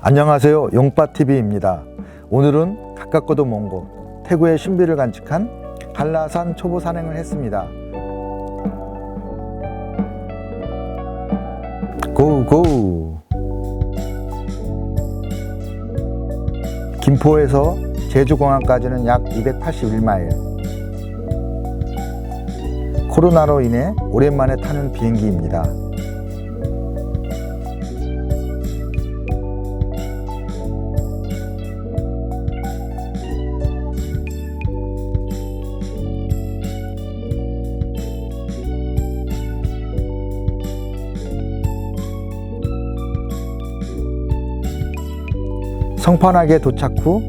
안녕하세요. 용빠TV입니다. 오늘은 가깝고도 먼 곳, 태구의 신비를 간직한 한라산 초보 산행을 했습니다. 고고! 김포에서 제주공항까지는 약 281마일. 코로나로 인해 오랜만에 타는 비행기입니다. 성판하게 도착 후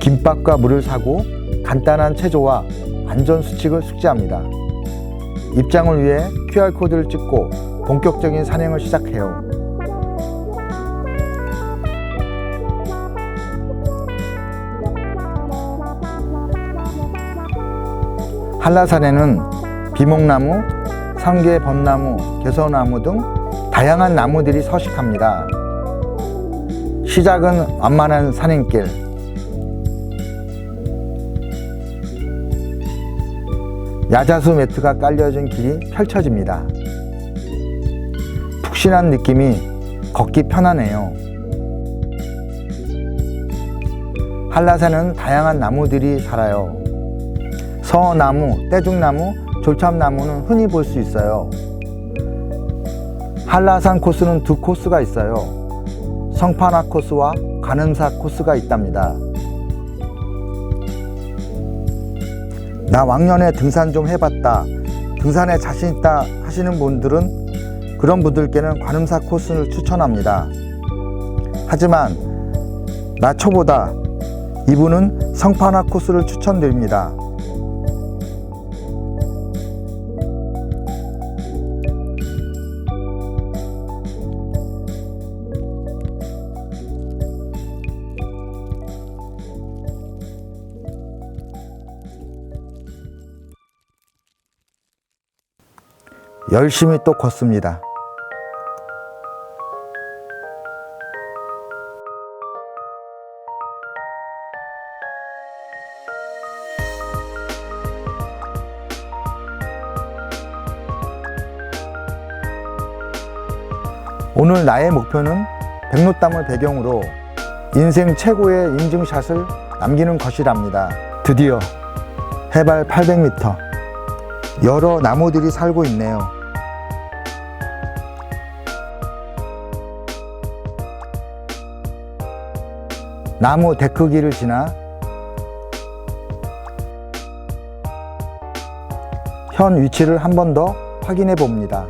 김밥과 물을 사고 간단한 체조와 안전 수칙을 숙지합니다. 입장을 위해 QR코드를 찍고 본격적인 산행을 시작해요. 한라산에는 비목나무, 상계 벚나무, 개서나무 등 다양한 나무들이 서식합니다. 시작은 완만한 산행길. 야자수 매트가 깔려진 길이 펼쳐집니다. 푹신한 느낌이 걷기 편하네요. 한라산은 다양한 나무들이 살아요. 서나무, 떼죽나무, 졸참나무는 흔히 볼 수 있어요. 한라산 코스는 두 코스가 있어요. 성판화 코스와 관음사 코스가 있답니다. 나 왕년에 등산 좀 해봤다. 등산에 자신 있다 하시는 분들은 그런 분들께는 관음사 코스를 추천합니다. 하지만 나 초보다 이분은 성판화 코스를 추천드립니다. 열심히 또 걷습니다. 오늘 나의 목표는 백로담을 배경으로 인생 최고의 인증샷을 남기는 것이랍니다. 드디어 해발 800m 여러 나무들이 살고 있네요. 나무 데크기를 지나 현 위치를 한 번 더 확인해 봅니다.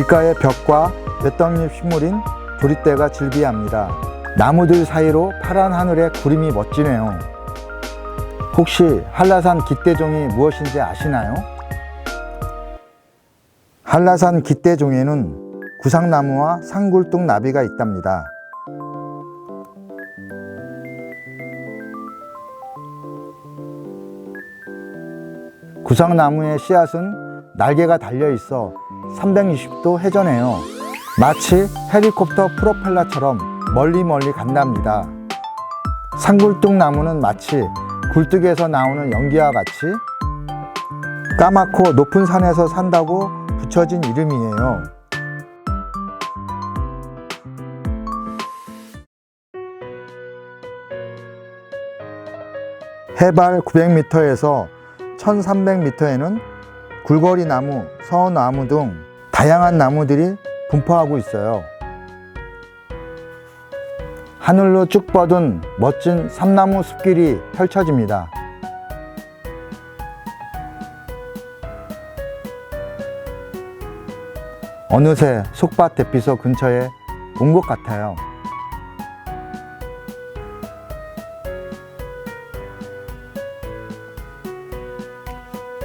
길가의 벽과 몇덩잎 식물인 조리대가 즐비합니다. 나무들 사이로 파란 하늘의 구름이 멋지네요. 혹시 한라산 기대종이 무엇인지 아시나요? 한라산 기대종에는 구상나무와 상굴뚝 나비가 있답니다. 구상나무의 씨앗은 날개가 달려 있어 360도 회전해요. 마치 헬리콥터 프로펠러처럼 멀리 멀리 간답니다. 상굴뚝 나무는 마치 굴뚝에서 나오는 연기와 같이 까맣고 높은 산에서 산다고 붙여진 이름이에요. 해발 900m에서 1300m에는 굴거리 나무, 서나무 등 다양한 나무들이 분포하고 있어요. 하늘로 쭉 뻗은 멋진 삼나무 숲길이 펼쳐집니다. 어느새 속밭 대피소 근처에 온 것 같아요.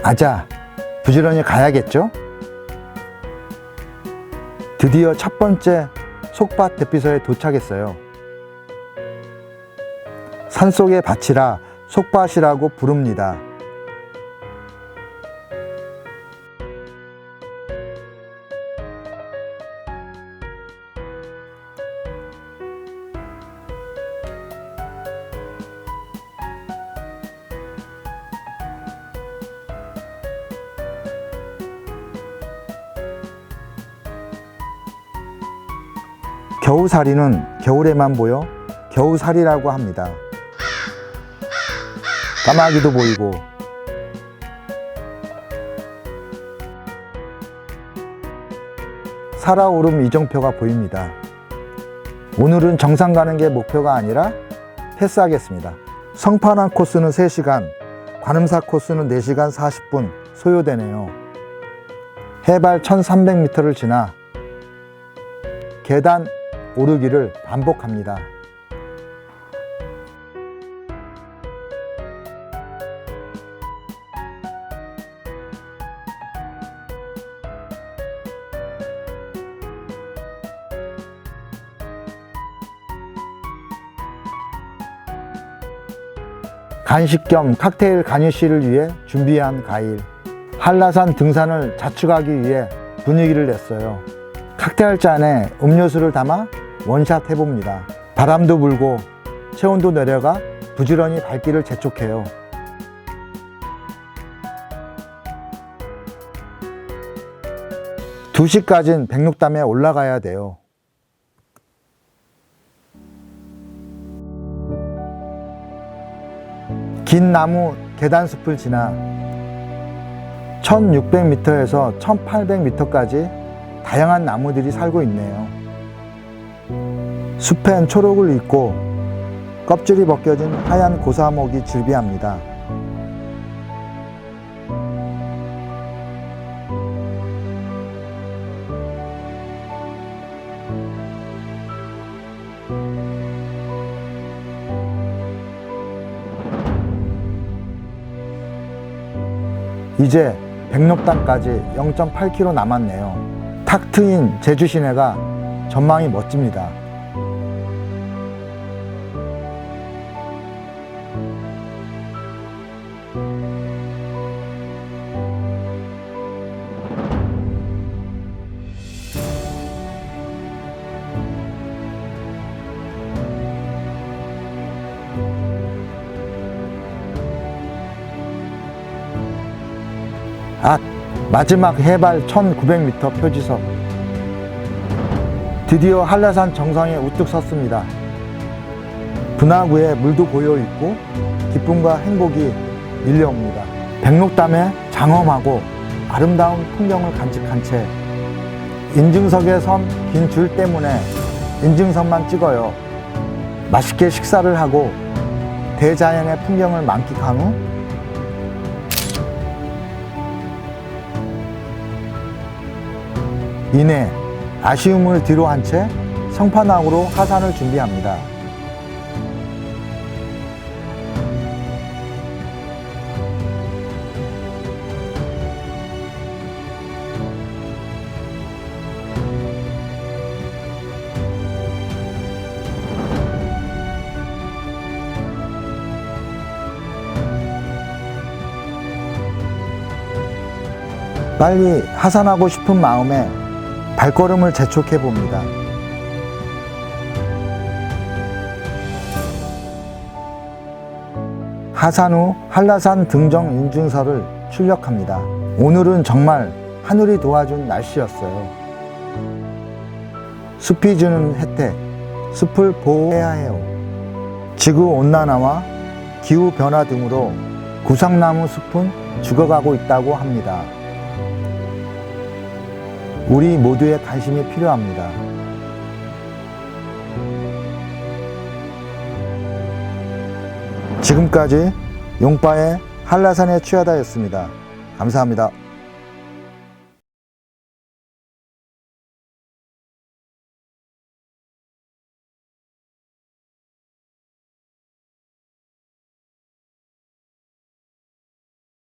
아자, 부지런히 가야겠죠? 드디어 첫 번째 속밭 대피소에 도착했어요. 산속의 밭이라 속밭이라고 부릅니다. 겨우살이는 겨울에만 보여 겨우살이라고 합니다. 까마귀도 보이고 살아오름 이정표가 보입니다. 오늘은 정상 가는 게 목표가 아니라 패스하겠습니다. 성판한 코스는 3시간, 관음사 코스는 4시간 40분 소요되네요. 해발 1300m를 지나 계단 오르기를 반복합니다. 간식 겸 칵테일 간유씨를 위해 준비한 과일. 한라산 등산을 자축하기 위해 분위기를 냈어요. 칵테일 잔에 음료수를 담아 원샷 해봅니다. 바람도 불고 체온도 내려가 부지런히 발길을 재촉해요. 두시까진 백록담에 올라가야 돼요. 긴 나무 계단 숲을 지나 1600m에서 1800m까지 다양한 나무들이 살고 있네요. 숲엔 초록을 입고 껍질이 벗겨진 하얀 고사목이 즐비합니다. 이제 백록담까지 0.8km 남았네요. 탁 트인 제주 시내가 전망이 멋집니다. 아, 마지막 해발 1900m 표지석. 드디어 한라산 정상에 우뚝 섰습니다. 분화구에 물도 고여 있고 기쁨과 행복이 밀려옵니다. 백록담에 장엄하고 아름다운 풍경을 간직한 채 인증석에 선 긴 줄 때문에 인증선만 찍어요. 맛있게 식사를 하고 대자연의 풍경을 만끽한 후 이내 아쉬움을 뒤로 한 채 성판항으로 하산을 준비합니다. 빨리 하산하고 싶은 마음에 발걸음을 재촉해 봅니다. 하산 후 한라산 등정 인증서를 출력합니다. 오늘은 정말 하늘이 도와준 날씨였어요. 숲이 주는 혜택, 숲을 보호해야 해요. 지구 온난화와 기후 변화 등으로 구상나무 숲은 죽어가고 있다고 합니다. 우리 모두의 관심이 필요합니다. 지금까지 용빠의 한라산의 취하다였습니다. 감사합니다.